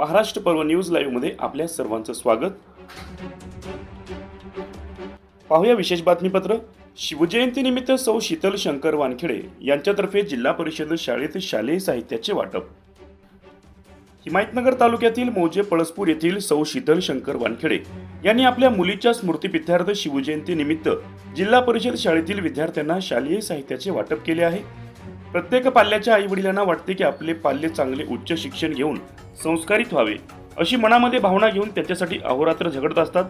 Maharashtra Parv news लाईव्हमध्ये आपल्या सर्वांचं स्वागत. पाहूया विशेष बातमीपत्र. शिवजयंतीनिमित्त सौ शीतल शंकर वानखेडे यांच्यातर्फे जिल्हा परिषद शाळेत शालेय साहित्याचे वाटप. हिमायतनगर तालुक्यातील मौजे पळसपूर येथील सौ शीतल शंकर वानखेडे यांनी आपल्या मुलीच्या स्मृतीपित्यार्थ शिवजयंतीनिमित्त जिल्हा परिषद शाळेतील विद्यार्थ्यांना शालेय साहित्याचे वाटप केले आहे. प्रत्येक पाल्याच्या आई वडिलांना वाटते की आपले पाल्य चांगले उच्च शिक्षण घेऊन संस्कारित व्हावे. अशी मनामध्ये भावना घेऊन त्याच्यासाठी अहोरात्र झगडत असतात.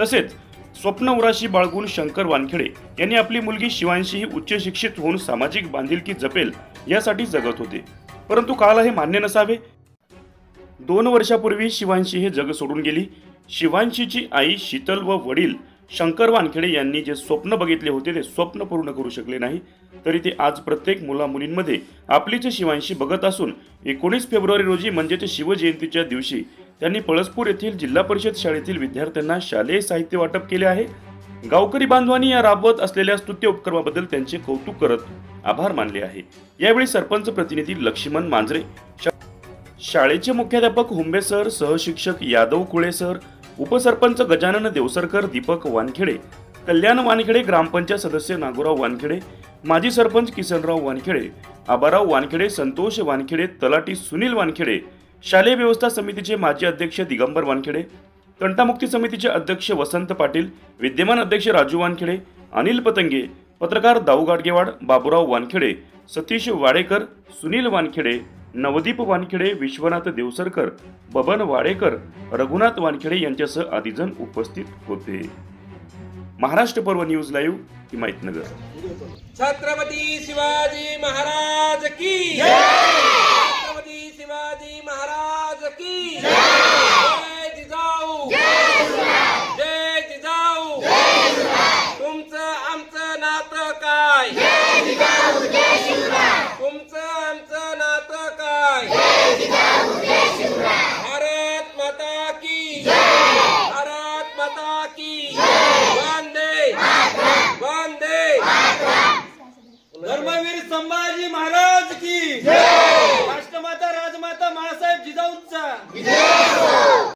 तसेच स्वप्न उराशी बाळगून शंकर वानखेडे यांनी आपली मुलगी शिवांशी ही उच्च शिक्षित होऊन सामाजिक बांधिलकी जपेल यासाठी जगत होते. परंतु काळाला हे मान्य नसावे. दोन वर्षापूर्वी शिवांशी हे जग सोडून गेली. शिवांशीची आई शीतल व वडील शंकर वानखेडे यांनी जे स्वप्न बघितले होते ते स्वप्न पूर्ण करू शकले नाही. तरी ते आज प्रत्येक मुला मुलींमध्ये आपलीच शिवांशी बघत असून एकोणीस फेब्रुवारी रोजी म्हणजेच शिवजयंतीच्या दिवशी त्यांनी पळसपूर येथील जिल्हा परिषद शाळेतील विद्यार्थ्यांना शालेय साहित्य वाटप केले आहे. गावकरी बांधवांनी या राबवत असलेल्या स्तुत्य उपक्रमाबद्दल त्यांचे कौतुक करत आभार मानले आहे. यावेळी सरपंच प्रतिनिधी लक्ष्मण मांजरे शाळेचे मुख्याध्यापक हुंबे सर सहशिक्षक यादव कुळे सर उपसरपंच गजानन देवसरकर दीपक वानखेडे कल्याण वानखेडे ग्रामपंचायत सदस्य नागोराव वानखेडे माजी सरपंच किसनराव वानखेडे आबाराव वानखेडे संतोष वानखेडे तलाटी सुनील वानखेडे शालेय व्यवस्था समितीचे माजी अध्यक्ष दिगंबर वानखेडे तंटामुक्ती समितीचे अध्यक्ष वसंत पाटील विद्यमान अध्यक्ष राजू वानखेडे अनिल पतंगे पत्रकार दाऊ गाडगेवाड बाबुराव वानखेडे सतीश वाडेकर सुनील वानखेडे नवदीप वानखेडे विश्वनाथ देवसरकर बबन वाडेकर रघुनाथ वानखेडे यांच्यासह आदीजण उपस्थित होते. महाराष्ट्र पर्व न्यूज लाईव्ह हिमायतनगर छत्रपती शिवाजी महाराज की संभाजी महाराज की। राष्ट्रमाता राजमाता बाळासाहेब जिजाऊंचा।